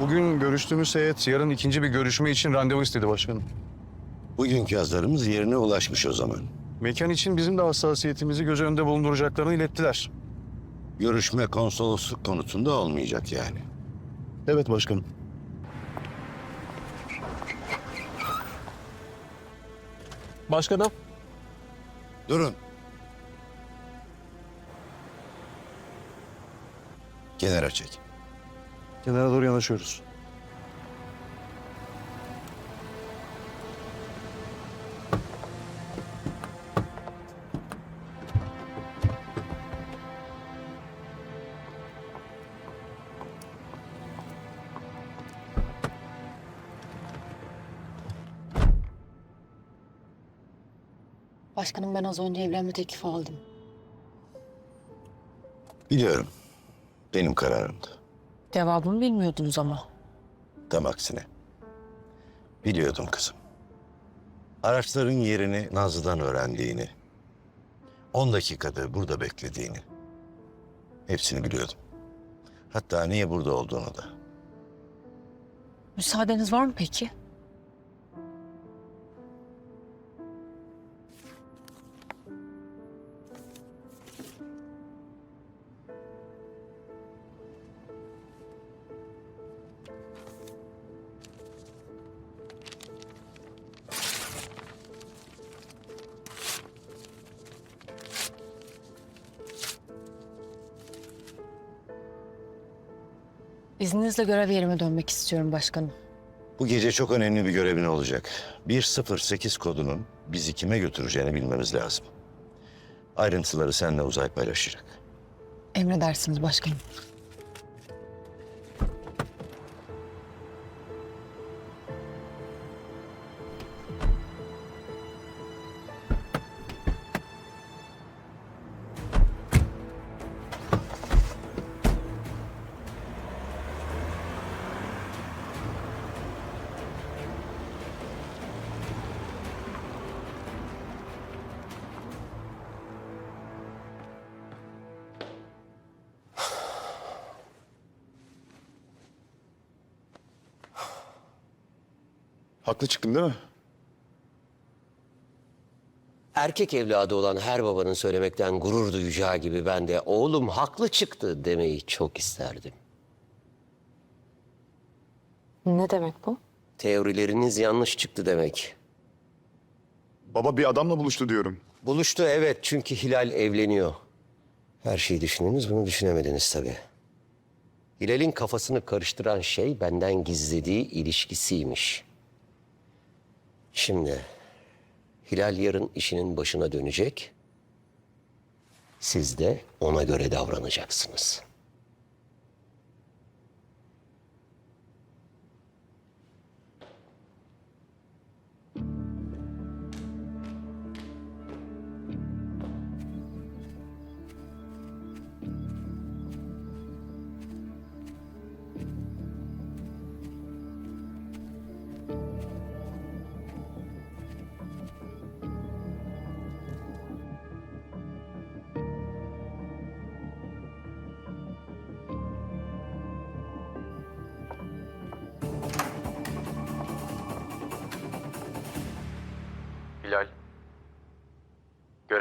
Bugün görüştüğümüz heyet yarın ikinci bir görüşme için randevu istedi başkanım. Bugünkü hazırlığımız yerine ulaşmış o zaman. Mekan için bizim de hassasiyetimizi göz önünde bulunduracaklarını ilettiler. Görüşme konsolosluk konutunda olmayacak yani. Evet başkanım. Başkanım. Durun. Kenara çek. Kenara doğru yanaşıyoruz. Başkanım ben az önce evlenme teklifi aldım. Biliyorum. Benim kararımdı. Cevabımı bilmiyordunuz ama. Tam aksine. Biliyordum kızım. Araçların yerini Nazlı'dan öğrendiğini, 10 dakikadır burada beklediğini. Hepsini biliyordum. Hatta niye burada olduğunu da. Müsaadeniz var mı peki? İzninizle görev yerime dönmek istiyorum başkanım. Bu gece çok önemli bir görevin olacak. 108 kodunun bizi kime götüreceğini bilmemiz lazım. Ayrıntıları seninle uzay paylaşacak. Emredersiniz başkanım. Haklı çıktım değil mi? Erkek evladı olan her babanın söylemekten gurur duyacağı gibi ben de oğlum haklı çıktı demeyi çok isterdim. Ne demek bu? Teorileriniz yanlış çıktı demek. Baba bir adamla buluştu diyorum. Buluştu evet çünkü Hilal evleniyor. Her şeyi düşündünüz bunu düşünemediniz tabii. Hilal'in kafasını karıştıran şey benden gizlediği ilişkisiymiş. Şimdi Hilal yarın işinin başına dönecek. Siz de ona göre davranacaksınız.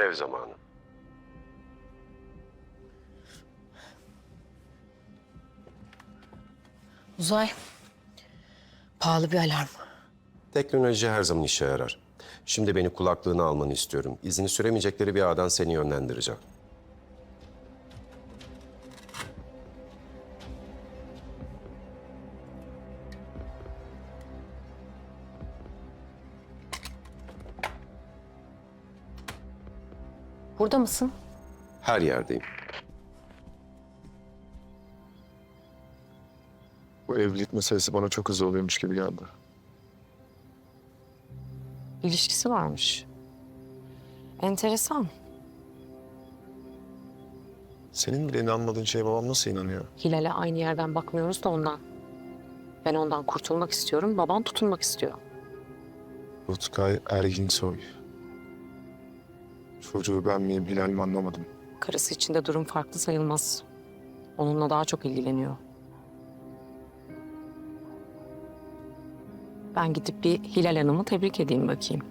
Görev zamanı. Uzay. Pahalı bir alarm. Teknoloji her zaman işe yarar. Şimdi beni kulaklığını almanı istiyorum. İzini süremeyecekleri bir ağdan seni yönlendireceğim. Burada mısın? Her yerdeyim. Bu evlilik meselesi bana çok hızlı oluyormuş gibi geldi. İlişkisi varmış. Enteresan. Senin bile inanmadığın şeye babam nasıl inanıyor? Hilal'e aynı yerden bakmıyoruz da ondan. Ben ondan kurtulmak istiyorum, baban tutunmak istiyor. Rutkay Erginsoy. Çocuğu ben miyim Hilal mi anlamadım. Karısı için de durum farklı sayılmaz. Onunla daha çok ilgileniyor. Ben gidip bir Hilal Hanım'ı tebrik edeyim bakayım.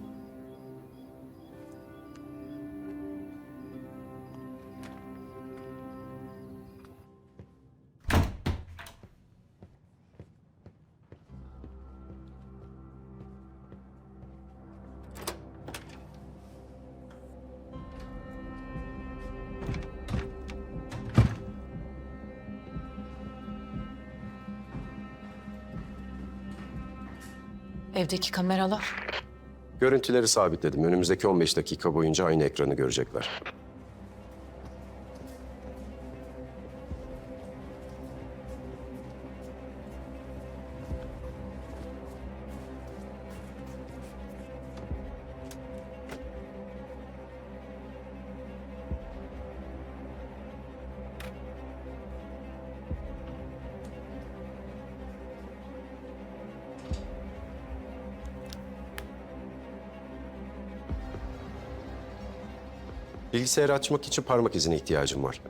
Evdeki kameralar. Görüntüleri sabitledim. Önümüzdeki 15 dakika boyunca aynı ekranı görecekler. Bilgisayarı açmak için parmak izine ihtiyacım var.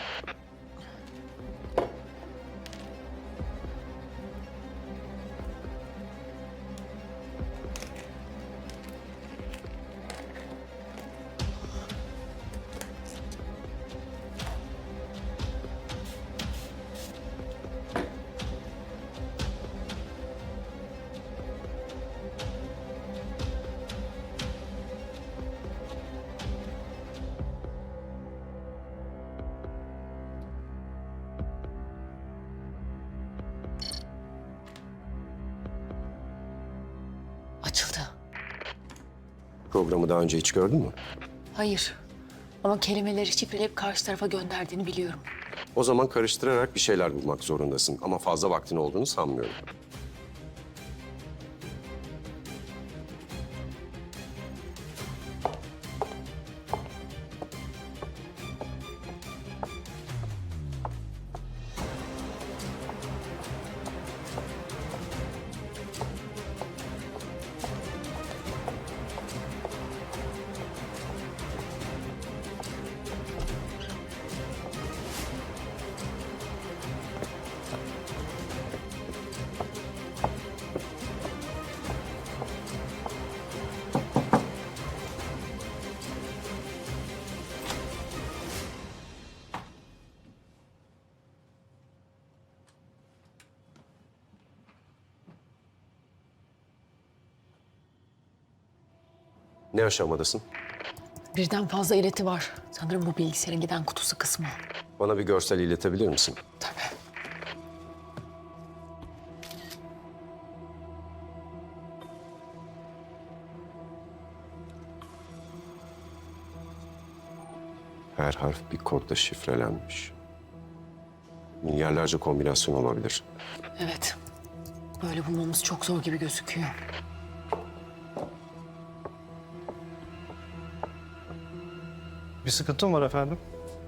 Programı daha önce hiç gördün mü? Hayır. Ama kelimeleri şifreleyip karşı tarafa gönderdiğini biliyorum. O zaman karıştırarak bir şeyler bulmak zorundasın. Ama fazla vaktin olduğunu sanmıyorum. Ne aşamadasın? Birden fazla ileti var. Sanırım bu bilgisayarın giden kutusu kısmı. Bana bir görsel iletebilir misin? Tabii. Her harf bir kodla şifrelenmiş. Milyarlarca kombinasyon olabilir. Evet. Böyle bulmamız çok zor gibi gözüküyor. Bir sıkıntım var efendim.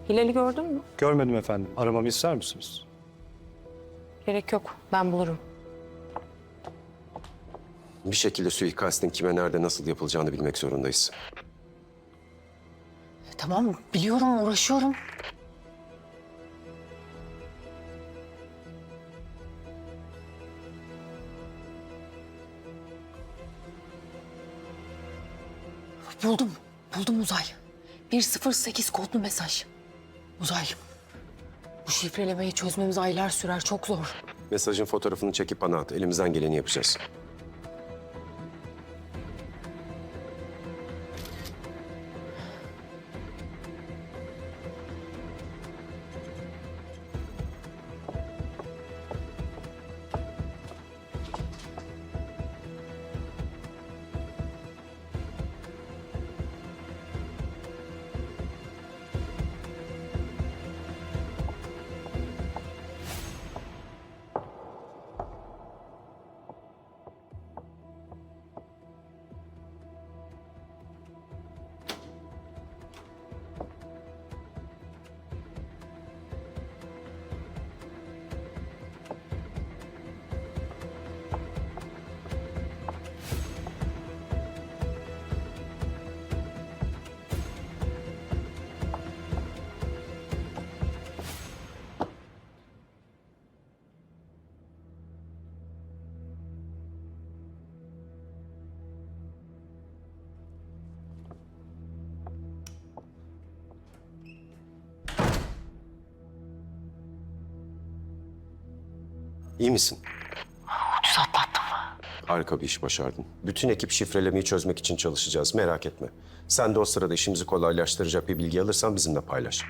Hilal'i gördün mü? Görmedim efendim. Aramamı ister misiniz? Gerek yok. Ben bulurum. Bir şekilde suikastin kime nerede nasıl yapılacağını bilmek zorundayız. Tamam biliyorum uğraşıyorum. Buldum. Buldum Uzay. 108 kodlu mesaj. Uzay. Bu şifrelemeyi çözmemiz aylar sürer. Çok zor. Mesajın fotoğrafını çekip bana at. Elimizden geleni yapacağız. İyi misin? Ucuz atlattım. Harika bir iş başardın. Bütün ekip şifrelemeyi çözmek için çalışacağız. Merak etme. Sen de o sırada işimizi kolaylaştıracak bir bilgi alırsan bizimle paylaş.